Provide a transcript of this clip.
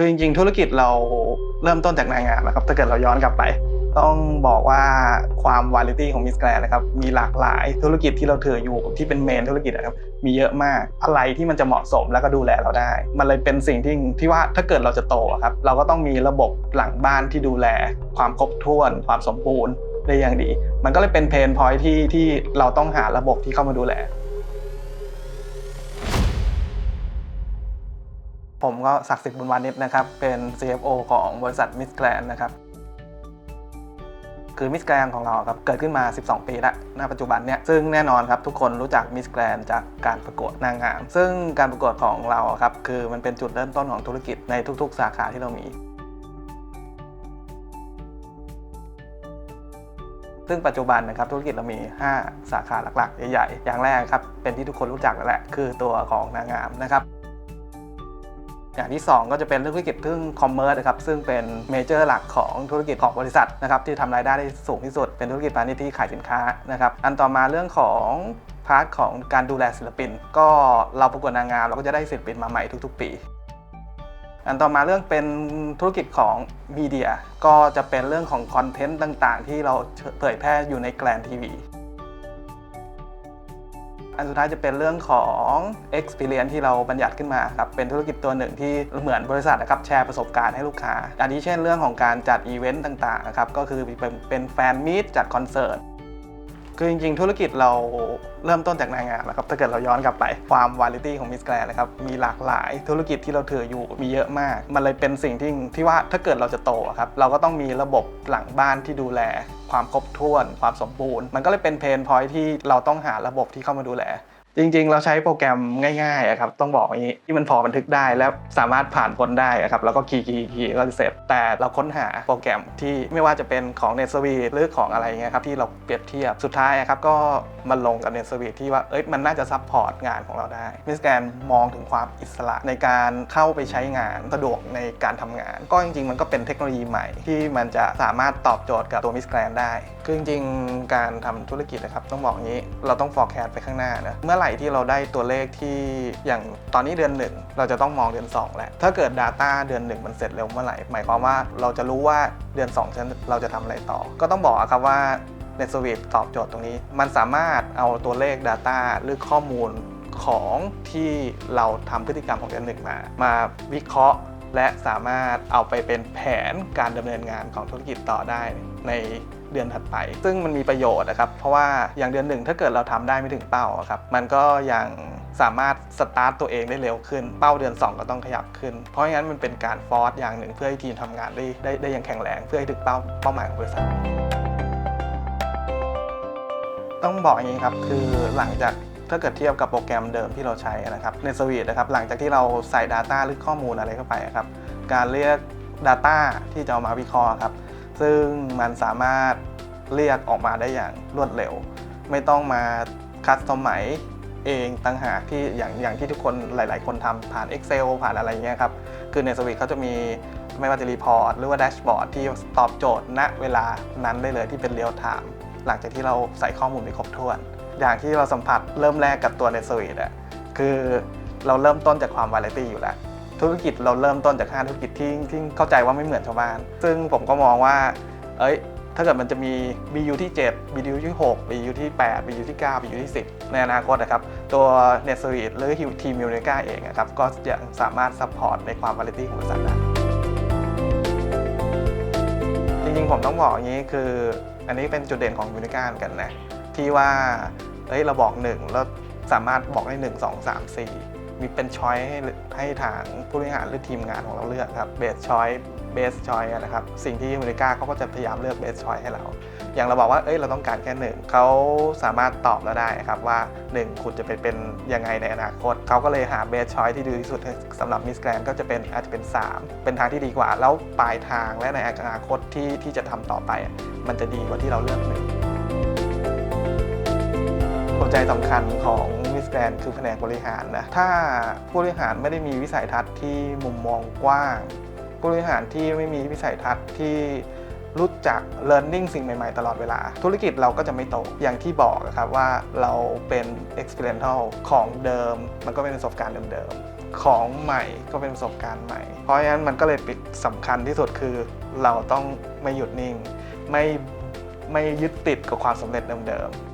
คือจริง ๆ ธุรกิจเราเริ่มต้นจากนางงามนะครับ ถ้าเกิดเราย้อนกลับไป ต้องบอกว่าความวาไรตี้ของมิสแกรนนะครับ มีหลากหลายธุรกิจที่เราถืออยู่ที่เป็นเมนธุรกิจนะครับ มีเยอะมาก อะไรที่มันจะเหมาะสมแล้วก็ดูแลเราได้ มันเลยเป็นสิ่งที่ที่ว่าถ้าเกิดเราจะโตครับ เราก็ต้องมีระบบหลังบ้านที่ดูแล ความครบถ้วน ความสมบูรณ์ได้อย่างดี มันก็เลยเป็นเพนพอยที่ที่เราต้องหาระบบที่เข้ามาดูแล ผมก็ศักดิ์สิทธิ์บุญวานิชนะครับ เป็น CFO ของบริษัทมิสแกรนนะครับ คือมิสแกรนของเราครับ เกิดขึ้นมา 12 ปีแล้วณปัจจุบันเนี่ย ซึ่งแน่นอนครับ ทุกคนรู้จักมิสแกรนจากการประกวดนางงาม ซึ่งการประกวดของเราครับ คือมันเป็นจุดเริ่มต้นของธุรกิจในทุก ๆ สาขาที่เรามีซึ่งปัจจุบันนะครับธุรกิจเรามี 5 สาขาหลักๆ ใหญ่ๆ อย่างแรกครับเป็นที่ทุกคนรู้จักแล้วแหละ คือตัวของนางงามนะครับ อย่างที่ 2 ก็จะเป็นเรื่องธุรกิจทึ่องคอมเมอร์สนะครับซึ่งเป็นเมเจอร์หลักของธุรกิจของบริษัทนะครับที่ทำรายได้ได้สูงที่สุด เป็นธุรกิจพาณิชย์ที่ขายสินค้านะครับอันต่อมาเรื่องของพาร์ทของการดูแลศิลปิน ก็เราประกวดนางงามเราก็จะได้ศิลปินมาใหม่ทุก ๆ ปี อันต่อมาเรื่องเป็นธุรกิจของมีเดียก็จะเป็นเรื่องของคอนเทนต์ต่างๆ ที่เราเผยแพร่อยู่ในแกลนทีวี อันสุดท้ายจะเป็นเรื่องของ experience ที่เราบัญญัติขึ้นมาครับ เป็นธุรกิจตัวหนึ่งที่เหมือนบริษัทนะครับแชร์ประสบการณ์ให้ลูกค้า อันนี้เช่นเรื่องของการจัดอีเวนต์ต่างๆนะครับ ก็คือเป็นเป็นแฟนมีตจัดคอนเสิร์ต คือจริงๆ ธุรกิจเราเริ่มต้นจากนางงามนะครับ ถ้าเกิดเราย้อนกลับไปความวาไรตี้ของมิสแกรนนะครับ มีหลากหลายธุรกิจที่เราถืออยู่มีเยอะมาก มันเลยเป็นสิ่งที่ที่ว่าถ้าเกิดเราจะโตครับ เราก็ต้องมีระบบหลังบ้านที่ดูแล ความครบถ้วน ความสมบูรณ์ มันก็เลยเป็นเพนพอยที่เราต้องหาระบบที่เข้ามาดูแล จริงๆ เราใช้โปรแกรมง่ายๆอะครับต้องบอกอย่างนี้ที่มันพอบันทึกได้และสามารถผ่านพ้นได้ครับแล้วก็คีย์คีย์คีย์ก็จะเสร็จ แต่เราค้นหาโปรแกรมที่ไม่ว่าจะเป็นของ n e t s u i t e หรือของอะไรเงี้ยครับที่เราเปรียบเทียบสุดท้ายครับก็มาลงกับ n e t s u i t e ที่ว่าเอ้ยมันน่าจะซัพพอร์ตงานของเราได้มิสแกนมองถึงความอิสระในการเข้าไปใช้งานสะดวกในการทำงาน ก็จริงๆ มันก็เป็นเทคโนโลยีใหม่ที่มันจะสามารถตอบโจทย์กับตัวมิสแกนได้คือจริงๆ การทำธุรกิจนะครับต้องบอกอย่างนี้เราต้อง forecast ไปข้างหน้านะเมื่อไหร่ที่เราได้ตัวเลขที่อย่างตอนนี้เดือนหนึ่งเราจะต้องมองเดือน 2 แหละ ถ้าเกิด Data เดือน 1 มันเสร็จเร็วเมื่อไหร่ หมายความว่าเราจะรู้ว่าเดือน2ฉันเราจะทำอะไรต่อ ก็ต้องบอกครับว่า n e t s u i t e ตอบโจทย์ตรงนี้ มันสามารถเอาตัวเลข Data หรือข้อมูลของที่เราทำพฤติกรรมของเดือนหนึ่งมา มาวิเคราะห์ และสามารถเอาไปเป็นแผนการดำเนินงานของธุรกิจต่อได้ในเดือนถัดไป ซึ่งมันมีประโยชน์นะครับ เพราะว่าอย่างเดือนหนึ่งถ้าเกิดเราทำได้ไม่ถึงเป้าครับ มันก็ยังสามารถสตาร์ตตัวเองได้เร็วขึ้น เป้าเดือน 2 ก็ต้องขยับขึ้น เพราะงั้นมันเป็นการฟอร์สอย่างหนึ่งเพื่อให้ทีมทำงานได้ได้ได้อย่างแข็งแรงเพื่อให้ถึงเป้าเป้าหมายของบริษัทต้องบอกอย่างนี้ครับ คือหลังจาก ถ้าเกิดเทียบกับโปรแกรมเดิมที่เราใช้นะครับในสวีทนะครับหลังจากที่เราใส่ Data หรือข้อมูลอะไรเข้าไปครับการเรียก Data ที่จะเอามาวิเคราะห์ครับซึ่งมันสามารถเรียกออกมาได้อย่างรวดเร็ว ไม่ต้องมาคัสตอมไมเองตั้งหากที่อย่างอย่างที่ทุกคนหลาย ๆ คนทำผ่าน Excel ผ่านอะไรเงี้ยครับคือในสวีทเขาจะมีไม่ว่าจะรีพอร์ตหรือว่าแดชบอร์ดที่ตอบโจทย์ณเวลานั้นได้เลยที่เป็นเรียลไทม์หลังจากที่เราใส่ข้อมูลไปครบถ้วน อย่างที่เราสัมผัสเริ่มแรกกับตัวในสวีทอะคือเราเริ่มต้นจากความวาไรตี้อยู่แล้ว ธุรกิจเราเริ่มต้นจากห้าธุรกิจที่ที่เข้าใจว่าไม่เหมือนชาวบ้าน ซึ่งผมก็มองว่า เอ้ย ถ้าเกิดมันจะมี BU ที่ 7 BU ที่ 6 BU ที่ 8 BU ที่ 9 BU ที่ 10 ในอนาคตนะครับ ตัว n e t s u i t e หรือทีมมิวเนกาเองนะครับ ก็จะสามารถซัพพอร์ตในความวาไรตี้ของบริษัทได้จริงๆ ผมต้องบอกอย่างนี้คือ อันนี้เป็นจุดเด่นของยูนิก้าเหมือนกันนะ ที่ว่า เอ้ยเราบอก 1 แล้วสามารถบอกได้ 1 2 3 4 มีเป็นช้อยให้ให้ทางผู้บริหารหรือทีมงานของเราเลือกครับเบสช้อยเบสช้อยนะครับสิ่งที่ยูนิก้าเขาก็จะพยายามเลือกเบสช้อยให้เรา อย่างเราบอกว่าเอ้ยเราต้องการแค่หนึ่งเขาสามารถตอบเราได้ครับว่า 1 คุณจะไปเป็นยังไงในอนาคต เขาก็เลยหาเบสช้อยที่ดีที่สุดสำหรับมิสแกรนก็จะเป็นอาจจะเป็น 3 เป็นทางที่ดีกว่า แล้วปลายทางและในอนาคตที่ที่จะทำต่อไป มันจะดีกว่าที่เราเลือกหนึ่ง ใจสำคัญของมิสแกรนคือแผนกบริหารนะ ถ้าผู้บริหารไม่ได้มีวิสัยทัศน์ที่มุมมองกว้าง ผู้บริหารที่ไม่มีวิสัยทัศน์ที่รู้จัก learning สิ่งใหม่ ๆ ตลอดเวลา ธุรกิจเราก็จะไม่โต อย่างที่บอกอะครับว่าเราเป็น experiential ของเดิม มันก็เป็นประสบการณ์เดิมๆ ของใหม่ก็เป็นประสบการณ์ใหม่ เพราะฉะนั้นมันก็เลยปิดสำคัญที่สุดคือเราต้องไม่หยุดนิ่ง ไม่ไม่ยึดติดกับความสำเร็จเดิมๆ